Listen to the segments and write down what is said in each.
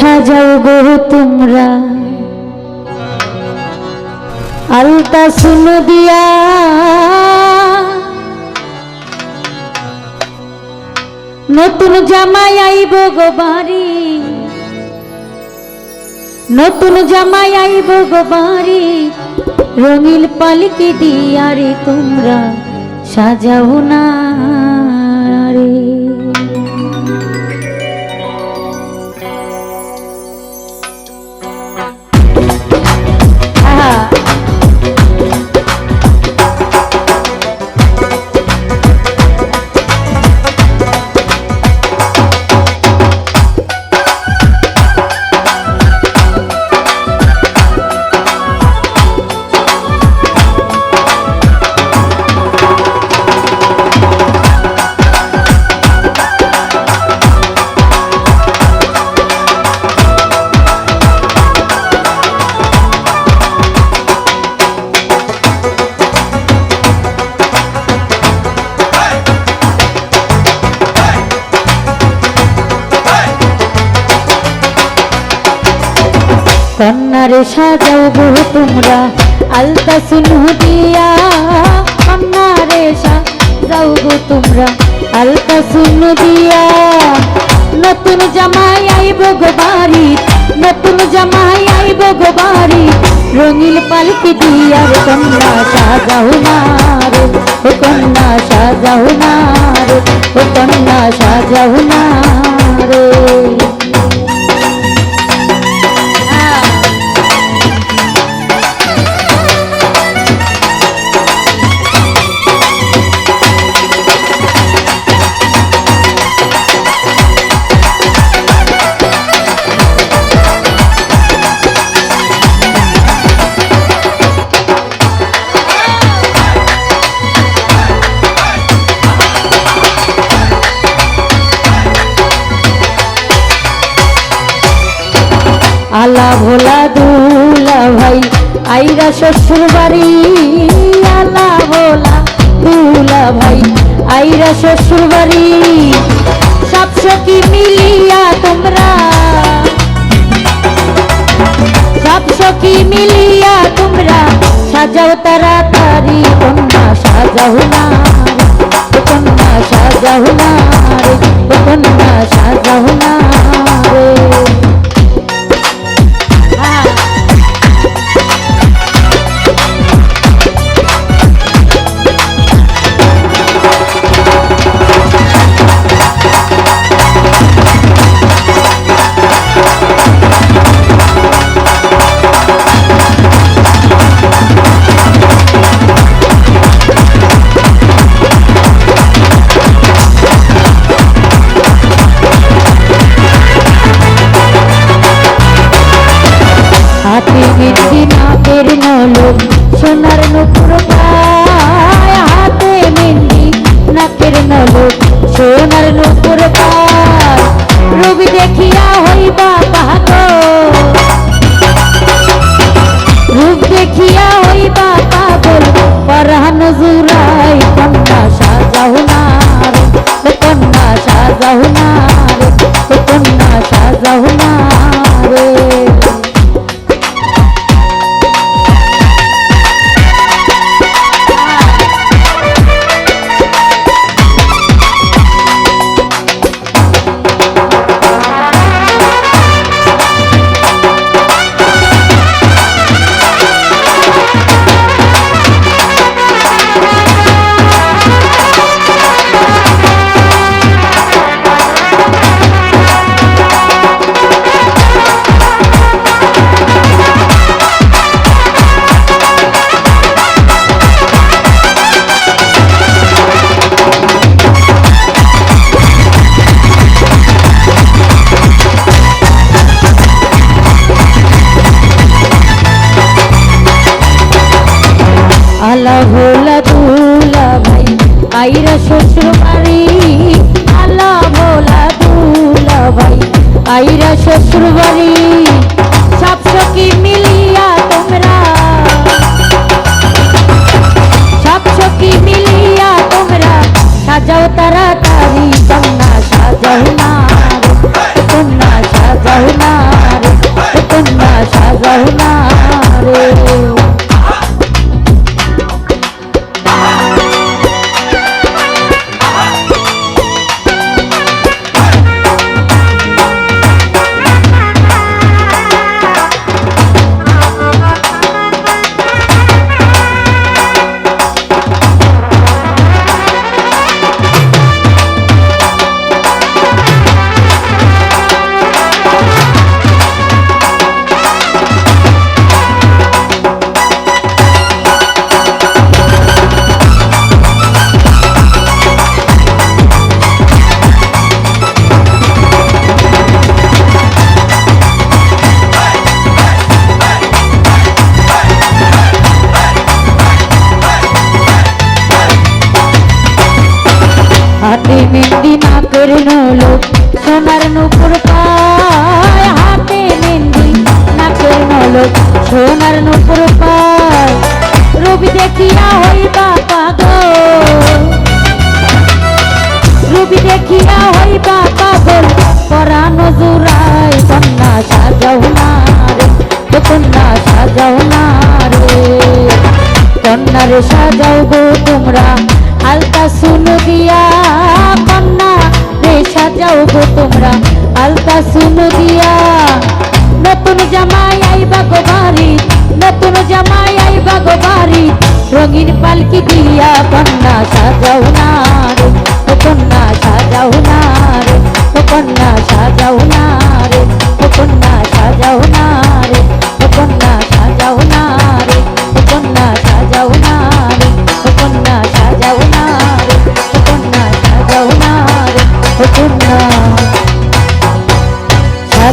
সাজাও গো তোমরা। আলতা শুনো দিয়া। নতুন জামাই আইব গো বাড়ি। নতুন জামাই আইব গো বাড়ি। রঙিল পালকি দিয়া রে তোমরা, সাজাও না। কন্যারে সাজাও গো তোমরা আলতা সুনু দিয়া কন্যারে সাজাও গো তোমরা আলতা সুনু দিয়া নতুন জামাই আইব গো বাড়ি নতুন জামাই আইব গো বাড়ি রঙিল পালকি দিয়া রে কন্যা সাজাও না ও কন্যা সাজাও না ও কন্যা সাজাও না আলা ভোলা দুলা ভাই, আইরা শ্বশুর বাড়ি, আলা ভোলা দুলা ভাই, আইরা শ্বশুর বাড়ি। সব সখী মিলিয়া তোমরা, সব সখী মিলিয়া তোমরা, সাজাও তাড়াতাড়ি, কন্যা সাজাও না, কন্যা সাজাও না। সোনার নুপুর পায়। বাড়ি আলা ভোলা দুলা ভাই আইরা শ্বশুর বাড়ি সাজাও গো তোমরা। আলতা শুনো দিয়া কন্যা, রে সাজাও গো তোমরা। আলতা শুনো দিয়া, নতুন জামাই আইবা গো বাড়ি, নতুন জামাই আইবা গো বাড়ি। রঙিন পালকি দিয়া কন্যা সাজাও না।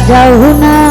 যাও না